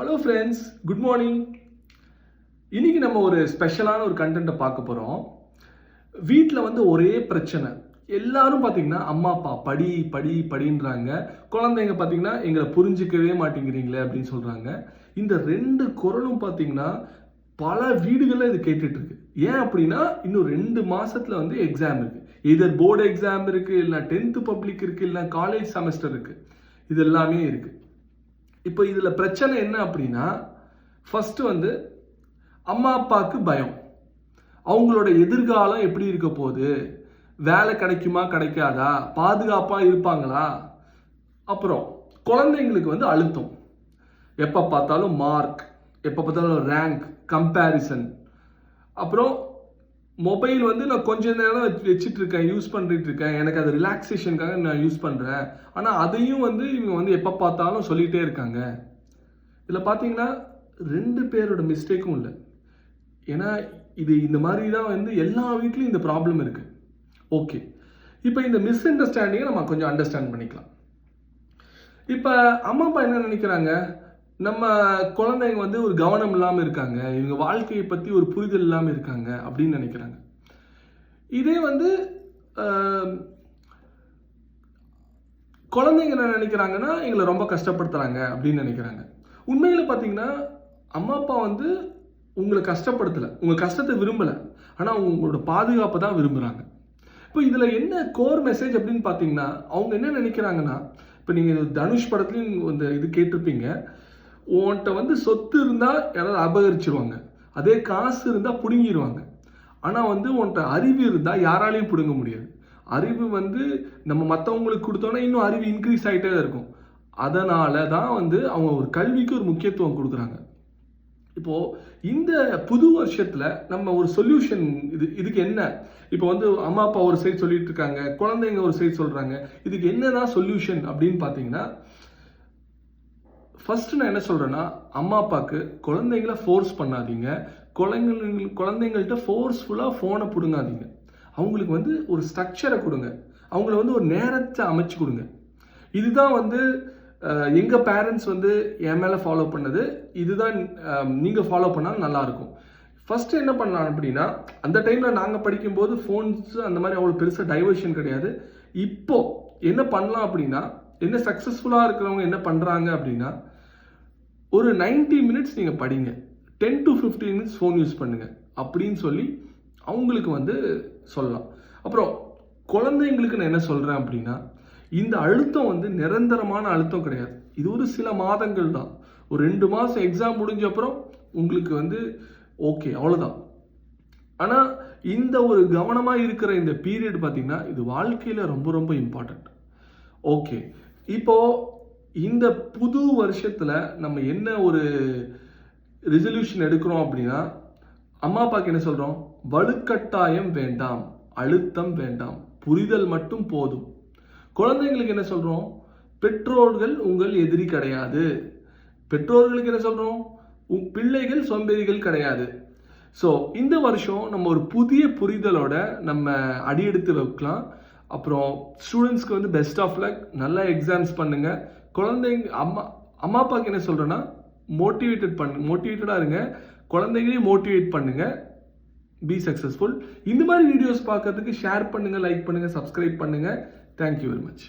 Hello friends good morning இன்னைக்கு நம்ம ஒரு ஸ்பெஷலான ஒரு கண்டென்ட்டை பார்க்க போகிறோம் வீட்டில் வந்து ஒரே பிரச்சனை. எல்லாரும் பார்த்தீங்கன்னா அம்மா அப்பா படி படி படின்றாங்க. குழந்தைங்க பார்த்தீங்கன்னா எங்களை புரிஞ்சிக்கவே மாட்டேங்கிறீங்களே அப்படின்னு சொல்கிறாங்க இந்த ரெண்டு குரலும் பார்த்தீங்கன்னா பல வீடுகளில் இது கேட்டுட்ருக்கு. ஏன் அப்படின்னா இன்னும் ரெண்டு மாதத்தில் வந்து எக்ஸாம் இருக்குது இதர் போர்டு எக்ஸாம் இருக்குது இல்லை டென்த்து பப்ளிக் இருக்குது இல்லை காலேஜ் செமஸ்டர் இருக்குது இது எல்லாமே இருக்குது இப்போ இதில் பிரச்சனை என்ன அப்படின்னா ஃபஸ்ட்டு வந்து அம்மா அப்பாவுக்கு பயம். அவங்களோட எதிர்காலம் எப்படி இருக்க போகுது? வேலை கிடைக்குமா கிடைக்காதா? பாதுகாப்பாக இருப்பாங்களா? அப்புறம் குழந்தைங்களுக்கு வந்து அழுத்தம். எப்போ பார்த்தாலும் மார்க் எப்போ பார்த்தாலும் ரேங்க் கம்பேரிசன் அப்புறம் மொபைல் வந்து நான் கொஞ்ச நேரம் வச்சு- வச்சுட்டு இருக்கேன் யூஸ் பண்ணிட்டு இருக்கேன் எனக்கு அது ரிலாக்ஸேஷனுக்காக நான் யூஸ் பண்ணுறேன் ஆனால் அதையும் வந்து இவங்க வந்து எப்போ பார்த்தாலும் சொல்லிகிட்டே இருக்காங்க. இதில் பார்த்தீங்கன்னா ரெண்டு பேரோட மிஸ்டேக்கும் இல்லை. ஏன்னா இது இந்த மாதிரி தான் வந்து எல்லா வீட்லேயும் இந்த ப்ராப்ளம் இருக்குது ஓகே இப்போ இந்த மிஸ் அண்டர்ஸ்டாண்டிங்கை நம்ம கொஞ்சம் அண்டர்ஸ்டாண்ட் பண்ணிக்கலாம். இப்போ அம்மா அப்பா என்ன நினைக்கிறாங்க? நம்ம குழந்தைங்க வந்து ஒரு கவனம் இல்லாமல் இருக்காங்க. இவங்க வாழ்க்கையை பற்றி ஒரு புரிதல் இல்லாமல் இருக்காங்க அப்படின்னு நினைக்கிறாங்க. இதே வந்து குழந்தைங்க என்ன நினைக்கிறாங்கன்னா எங்களை ரொம்ப கஷ்டப்படுத்துறாங்க அப்படின்னு நினைக்கிறாங்க. உண்மையில் பார்த்தீங்கன்னா அம்மா அப்பா வந்து உங்களை கஷ்டப்படுத்தலை. உங்கள் கஷ்டத்தை விரும்பலை. ஆனால் உங்களோட பாதுகாப்பை தான் விரும்புகிறாங்க இப்போ இதில் என்ன கோர் மெசேஜ் அப்படின்னு பார்த்தீங்கன்னா அவங்க என்ன நினைக்கிறாங்கன்னா இப்போ நீங்கள் தனுஷ் படத்துலையும் இந்த இது கேட்டிருப்பீங்க. உன்கிட்ட வந்து சொத்து இருந்தால் யாராவது அபகரிச்சிருவாங்க. அதே காசு இருந்தால் பிடுங்கிடுவாங்க ஆனால் வந்து உன்கிட்ட அறிவு இருந்தால் யாராலையும் பிடுங்க முடியாது. அறிவு வந்து நம்ம மற்றவங்களுக்கு கொடுத்தோன்னா இன்னும் அறிவு இன்க்ரீஸ் ஆகிட்டே தான் இருக்கும். அதனால தான் வந்து அவங்க ஒரு கல்விக்கு ஒரு முக்கியத்துவம் கொடுக்குறாங்க. இப்போ இந்த புது வருஷத்துல நம்ம ஒரு சொல்யூஷன் இது இதுக்கு என்ன? இப்போ வந்து அம்மா அப்பா ஒரு சைடு சொல்லிட்டு இருக்காங்க குழந்தைங்க ஒரு சைடு சொல்றாங்க. இதுக்கு என்னதான் சொல்யூஷன் அப்படின்னு பார்த்தீங்கன்னா ஃபஸ்ட்டு நான் என்ன சொல்கிறேன்னா அம்மா அப்பாவுக்கு குழந்தைங்கள ஃபோர்ஸ் பண்ணாதீங்க. குழந்தைங்க குழந்தைங்கள்ட்ட ஃபோர்ஸ்ஃபுல்லாக ஃபோனை பிடுங்காதீங்க. அவங்களுக்கு வந்து ஒரு ஸ்ட்ரக்சரை கொடுங்க. அவங்கள வந்து ஒரு நேரத்தை அமைச்சு கொடுங்க. இதுதான் வந்து எங்கள் பேரண்ட்ஸ் வந்து என் மேலே ஃபாலோ பண்ணது. இதுதான் நீங்கள் ஃபாலோ பண்ணால் நல்லாயிருக்கும். ஃபஸ்ட்டு என்ன பண்ணலாம் அப்படின்னா அந்த டைமில் நாங்கள் படிக்கும்போது ஃபோன்ஸ் அந்த மாதிரி அவ்வளோ பெருசாக டைவர்ஷன் கிடையாது. இப்போது என்ன பண்ணலாம் அப்படின்னா என்ன சக்ஸஸ்ஃபுல்லாக இருக்கிறவங்க என்ன பண்ணுறாங்க அப்படின்னா ஒரு 90 மினிட்ஸ் நீங்கள் படிங்க. Ten to 15 minutes phone use பண்ணுங்க. அப்படின்னு சொல்லி அவங்களுக்கு வந்து சொல்லலாம். அப்புறம் குழந்தைங்களுக்கு நான் என்ன சொல்கிறேன் அப்படின்னா இந்த அழுத்தம் வந்து நிரந்தரமான அழுத்தம் கிடையாது. இது ஒரு சில மாதங்கள் தான். ஒரு ரெண்டு மாதம் எக்ஸாம் முடிஞ்ச அப்புறம் உங்களுக்கு வந்து ஓகே அவ்வளோதான் ஆனால் இந்த ஒரு கவனமாக இருக்கிற இந்த பீரியட் பார்த்திங்கன்னா இது வாழ்க்கையில் ரொம்ப ரொம்ப இம்பார்ட்டண்ட் ஓகே இப்போது இந்த புது வருஷத்தில் நம்ம என்ன ஒரு ரெசல்யூஷன் எடுக்கிறோம் அப்படின்னா அம்மா அப்பாவுக்கு என்ன சொல்கிறோம் வலுக்கட்டாயம் வேண்டாம் அழுத்தம் வேண்டாம் புரிதல் மட்டும் போதும். குழந்தைங்களுக்கு என்ன சொல்கிறோம் பெற்றோர்கள் உங்கள் எதிரி கிடையாது. பெற்றோர்களுக்கு என்ன சொல்கிறோம் உங் பிள்ளைகள் சோம்பேறிகள் கிடையாது. ஸோ இந்த வருஷம் நம்ம ஒரு புதிய புரிதலோட நம்ம அடியெடுத்து வைக்கலாம். அப்புறம் ஸ்டூடெண்ட்ஸ்க்கு வந்து பெஸ்ட் ஆஃப் லக் நல்லா எக்ஸாம்ஸ் பண்ணுங்க. குழந்தைங்க அம்மா அம்மா அப்பாவுக்கு என்ன சொல்கிறேன்னா மோட்டிவேட்டட் பண்ணு மோட்டிவேட்டடாக இருங்க. குழந்தைங்களையும் மோட்டிவேட் பண்ணுங்க. பி சக்ஸஸ்ஃபுல் இந்த மாதிரி வீடியோஸ் பார்க்கறதுக்கு ஷேர் பண்ணுங்கள் லைக் பண்ணுங்கள் சப்ஸ்கிரைப் பண்ணுங்கள் தேங்க்யூ வெரி மச்